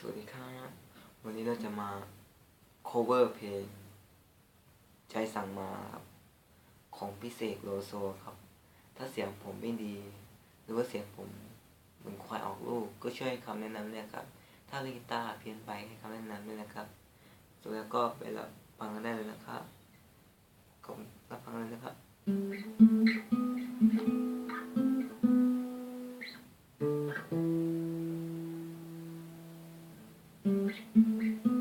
สวัสดีครับ วันนี้เราจะมา cover เพลงใจสั่งมาครับ ของพิเศษโลโซครับ ถ้าเสียงผมไม่ดี หรือว่าเสียงผมเหมือนควายออกลูก ก็ช่วยคำแนะนำด้วยครับ ถ้าเล่นกีตาร์เพี้ยนไปให้คำแนะนำด้วยนะครับแล้วก็ไปรับฟังกันได้เลยนะครับขอบรับฟังเลยนะครับ Mm-hmm.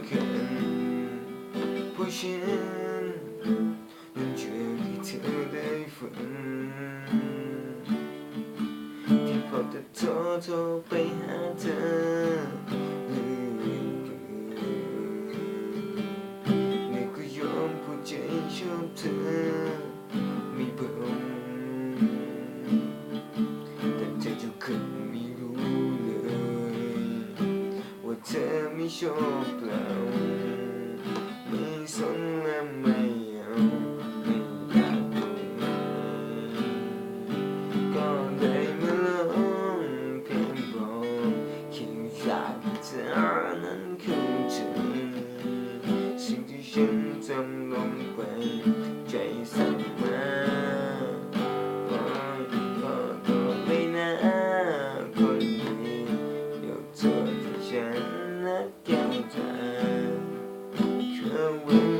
สำคัญเพราะฉันยังเชื่อให้เธอได้ฝันที่พอจะโทรโทรไปหาเธอนี่ก็ยอมพูดใจชอบเธอไม่เบิ่งแต่เธอจะเคยไม่รู้เลย ว่าเธอไม่ชอบ ฉันจมลงไปใจสั่งมาขอขอตัวไปนะคนดีเยกโทษให้ฉันนัดแก้วตาเธอวัน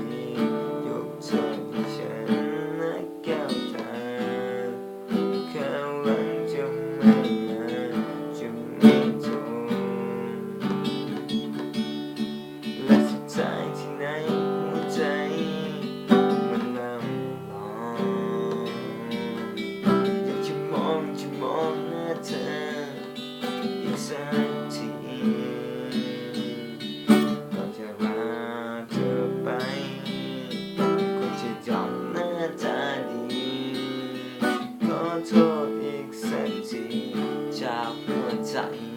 สักทีก่อนจะลาเธอไปควจะยอมหน้าตาดีขอโทษอีกสักทีจากหัวใจ